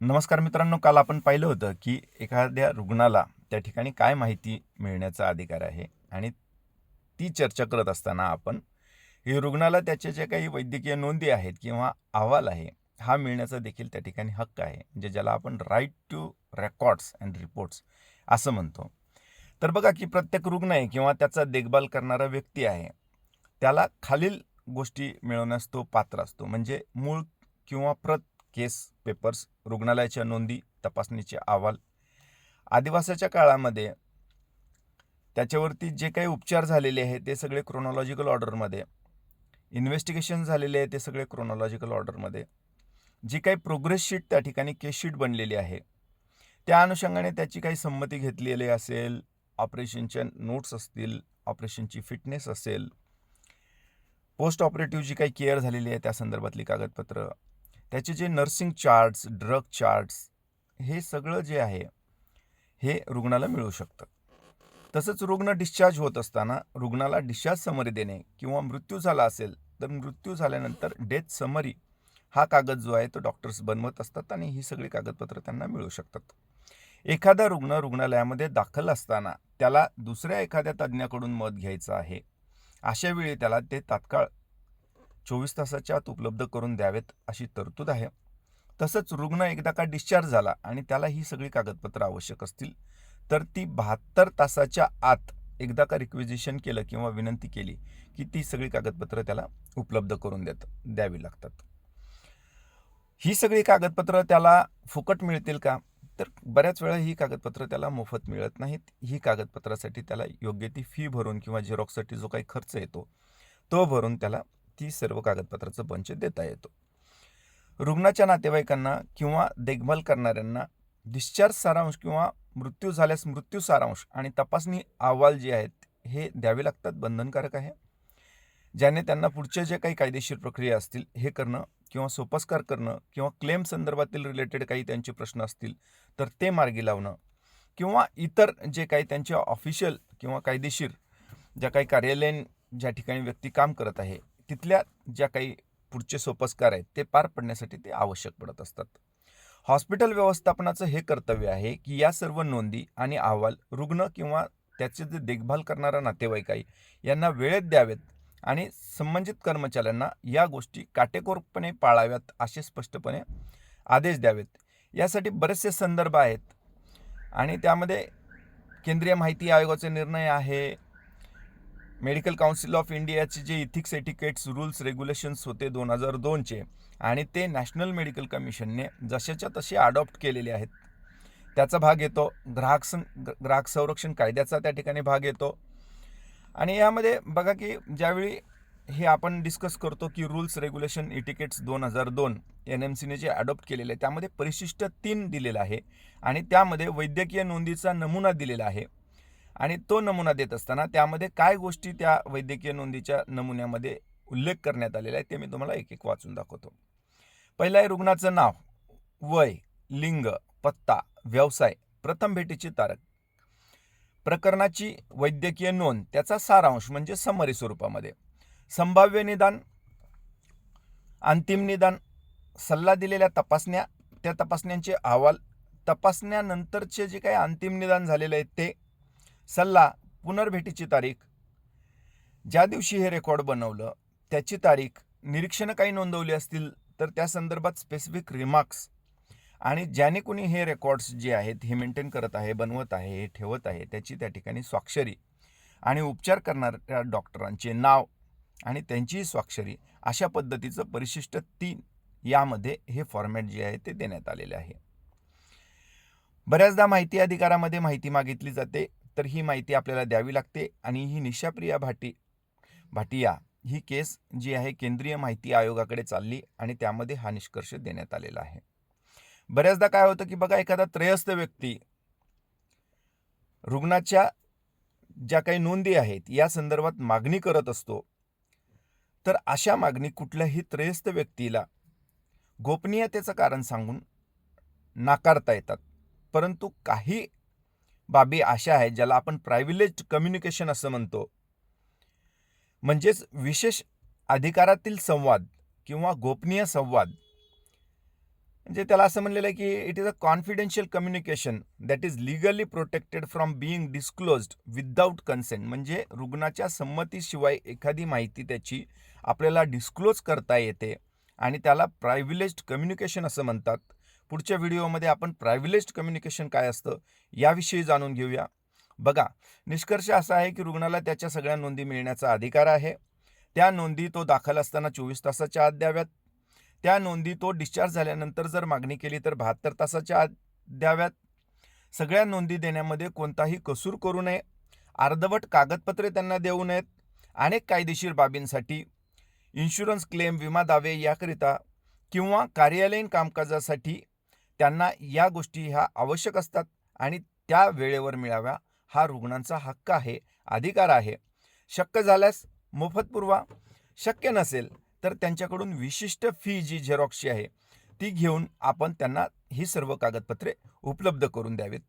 नमस्कार मित्रांनो काल आपण पाहिलं होतं की एखाद्या रुग्णाला त्या ठिकाणी काय माहिती मिळण्याचा अधिकार आहे आणि ती चर्चा करत असताना आपण हे रुग्णाला त्याच्या ज्या काही वैद्यकीय नोंदी आहेत किंवा अहवाल आहे हा मिळण्याचा देखील त्या ठिकाणी हक्क आहे म्हणजे ज्याला आपण right to records and reports असं म्हणतो. तर बघा की प्रत्येक रुग्ण आहे किंवा त्याचा देखभाल करणारा व्यक्ती आहे त्याला खालील गोष्टी मिळवण्यास तो पात्र असतो म्हणजे मूळ किंवा प्रत केस पेपर्स रुग्णालयाच्या नोंदी तपासणीचे अहवाल. आदिवासाच्या काळामध्ये त्याच्यावरती जे काही उपचार झालेले आहेत ते सगळे क्रोनॉलॉजिकल ऑर्डरमध्ये इन्व्हेस्टिगेशन झालेले आहे ते सगळे क्रोनॉलॉजिकल ऑर्डरमध्ये जी काही प्रोग्रेस शीट त्या ठिकाणी केस शीट बनलेली आहे त्या अनुषंगाने त्याची काही संमती घेतलेली असेल ऑपरेशनच्या नोट्स असतील ऑपरेशनची फिटनेस असेल पोस्ट ऑपरेटिव्ह जी काही केअर झालेली आहे त्या संदर्भातली कागदपत्र त्याचे जे नर्सिंग चार्ट्स ड्रग चार्ट्स हे सगळं जे आहे हे रुग्णाला मिळू शकतं. तसंच रुग्ण डिस्चार्ज होत असताना रुग्णाला डिस्चार्ज समरी देणे किंवा मृत्यू झाला असेल तर मृत्यू झाल्यानंतर डेथ समरी हा कागद जो आहे तो डॉक्टर्स बनवत असतात आणि ही सगळी कागदपत्रं त्यांना मिळू शकतात. एखादा रुग्ण रुग्णालयामध्ये दाखल असताना त्याला दुसऱ्या एखाद्या तज्ज्ञाकडून मत घ्यायचं आहे. अशा वेळी त्याला ते तात्काळ चोवीस तासाच्या आत उपलब्ध करून द्यावेत अशी तरतूद आहे. तसंच रुग्ण एकदा का डिस्चार्ज झाला आणि त्याला ही सगळी कागदपत्रं आवश्यक असतील तर ती बहात्तर तासाच्या आत एकदा का रिक्विजिशन केलं किंवा विनंती केली की ती सगळी कागदपत्रं त्याला उपलब्ध करून देत द्यावी लागतात. ही सगळी कागदपत्रं त्याला फुकट मिळतील का? तर बऱ्याच वेळा ही कागदपत्रं त्याला मोफत मिळत नाहीत. ही कागदपत्रासाठी त्याला योग्य ती फी भरून किंवा झेरॉक्ससाठी जो काही खर्च येतो तो भरून त्याला ती सर्व कागदपत्राचं बंच देता येतो. रुग्णाच्या नातेवाईकांना किंवा देखभाल करणाऱ्यांना डिस्चार्ज सारांश किंवा मृत्यू झाल्यास मृत्यू सारांश आणि तपासणी अहवाल जे आहेत हे द्यावे लागतात बंधनकारक आहे. ज्याने त्यांना पुढच्या जे काही कायदेशीर प्रक्रिया असतील हे करणं किंवा सोपस्कार करणं किंवा क्लेम संदर्भातील रिलेटेड काही त्यांचे प्रश्न असतील तर ते मार्गी लावणं किंवा इतर जे काही त्यांचे ऑफिशियल किंवा कायदेशीर ज्या काही कार्यालयीन ज्या ठिकाणी व्यक्ती काम करत आहे तिथल्या ज्या काही पुढचे सोपस्कार आहेत ते पार पडण्यासाठी ते आवश्यक पडत असतात. हॉस्पिटल व्यवस्थापनाचं हे कर्तव्य आहे की या सर्व नोंदी आणि अहवाल रुग्ण किंवा त्याचे जे देखभाल करणारा नातेवाईक आहे यांना वेळेत द्यावेत आणि संबंधित कर्मचाऱ्यांना या गोष्टी काटेकोरपणे पाळाव्यात असे स्पष्टपणे आदेश द्यावेत. यासाठी बरेचसे संदर्भ आहेत आणि त्यामध्ये केंद्रीय माहिती आयोगाचे निर्णय आहे मेडिकल काउन्सिल ऑफ इंडियाचे जे इथिक्स एटिकेट्स रूल्स रेग्युलेशन्स होते दोन हजार दोनचे आणि ते नॅशनल मेडिकल कमिशनने जशाच्या तसे अडॉप्ट केलेले आहेत. त्याचा भाग येतो ग्राहक सं ग्राहक संरक्षण कायद्याचा त्या ठिकाणी भाग येतो. आणि यामध्ये बघा की ज्यावेळी हे आपण डिस्कस करतो की रूल्स रेग्युलेशन इटिकेट्स दोन हजार दोन एन एम सीने जे अडॉप्ट केलेले आहे त्यामध्ये परिशिष्ट तीन दिलेलं आहे आणि त्यामध्ये वैद्यकीय नोंदीचा नमुना दिलेला आहे. आणि तो नमुना देत असताना त्यामध्ये काय गोष्टी त्या वैद्यकीय नोंदीच्या नमुन्यामध्ये उल्लेख करण्यात आलेला आहे ते मी तुम्हाला एक एक वाचून दाखवतो. पहिलं आहे रुग्णाचं नाव वय लिंग पत्ता व्यवसाय प्रथम भेटीची तारख. प्रकरणाची वैद्यकीय नोंद त्याचा सारांश म्हणजे समरी स्वरूपामध्ये. संभाव्य निदान अंतिम निदान सल्ला दिलेल्या तपासण्या त्या तपासण्यांचे अहवाल तपासण्यानंतरचे जे काही अंतिम निदान झालेले आहे ते सल्ला पुनर्भेटीची तारीख. ज्या दिवशी हे रेकॉर्ड बनवलं त्याची तारीख निरीक्षणं काही नोंदवली असतील तर त्या संदर्भात स्पेसिफिक रिमार्क्स आणि ज्याने कोणी हे रेकॉर्ड्स जे आहेत हे मेंटेन करत आहे बनवत आहे हे ठेवत आहे त्याची त्या ठिकाणी स्वाक्षरी. आणि उपचार करणाऱ्या डॉक्टरांचे नाव आणि त्यांचीही स्वाक्षरी अशा पद्धतीचं परिशिष्ट तीन यामध्ये हे फॉर्मॅट जे आहे ते देण्यात आलेले आहे. बऱ्याचदा माहिती अधिकारामध्ये माहिती मागितली जाते. तर ही माहिती आपल्याला द्यावी लागते आणि ही निशाप्रिया भाटी भाटिया ही केस जी आहे केंद्रीय माहिती आयोगाकडे चालली आणि त्यामध्ये हा निष्कर्ष देण्यात आलेला आहे. बऱ्याचदा काय होतं की बघा एखादा त्रयस्थ व्यक्ती रुग्णाच्या ज्या काही नोंदी आहेत या संदर्भात मागणी करत असतो तर अशा मागणी कुठल्याही त्रयस्थ व्यक्तीला गोपनीयतेचं कारण सांगून नाकारता येतात. परंतु काही बाबी अशा आहेत ज्याला आपण प्रायव्हिलेज कम्युनिकेशन असं म्हणतो. म्हणजेच विशेष अधिकारातील संवाद किंवा गोपनीय संवाद. म्हणजे त्याला असं म्हणलेलं आहे की it is a confidential communication that is legally protected from being disclosed without consent म्हणजे रुग्णाच्या संमतीशिवाय एखादी माहिती त्याची आपल्याला डिस्क्लोज करता येते आणि त्याला प्रायव्हिलेज्ड कम्युनिकेशन असं म्हणतात. पुढच्या व्हिडिओमध्ये आपण प्रायव्हिलेज्ड कम्युनिकेशन काय असतं याविषयी जाणून घेऊया. बघा निष्कर्ष असा आहे की रुग्णाला त्याच्या सगळ्या नोंदी मिळण्याचा अधिकार आहे. त्या नोंदी तो दाखल असताना चोवीस तासाच्या आत द्याव्यात. त्या नोंदी तो डिस्चार्ज झाल्यानंतर जर मागणी केली तर बहात्तर तासाच्या आत द्याव्यात. सगळ्या नोंदी देण्यामध्ये कोणताही कसूर करू नये. अर्धवट कागदपत्रे त्यांना देऊ नयेत. अनेक कायदेशीर बाबींसाठी इन्शुरन्स क्लेम विमा दावे याकरिता किंवा कार्यालयीन कामकाजासाठी त्यांना या गोष्टी ह्या आवश्यक असतात आणि त्या वेळेवर मिळाव्या हा रुग्णांचा हक्क आहे अधिकार आहे. शक्य झाल्यास मोफत पुरवा. शक्य नसेल तर त्यांच्याकडून विशिष्ट फी जी झेरॉक्सची आहे ती घेऊन आपण त्यांना ही सर्व कागदपत्रे उपलब्ध करून द्यावीत.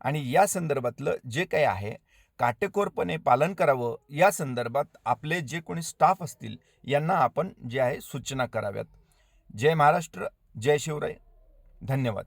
आणि या संदर्भातलं जे काही आहे काटेकोरपणे पालन करावं या संदर्भात आपले जे कोणी स्टाफ असतील यांना आपण जे आहे सूचना कराव्यात. जय महाराष्ट्र जय शिवराय. धन्यवाद.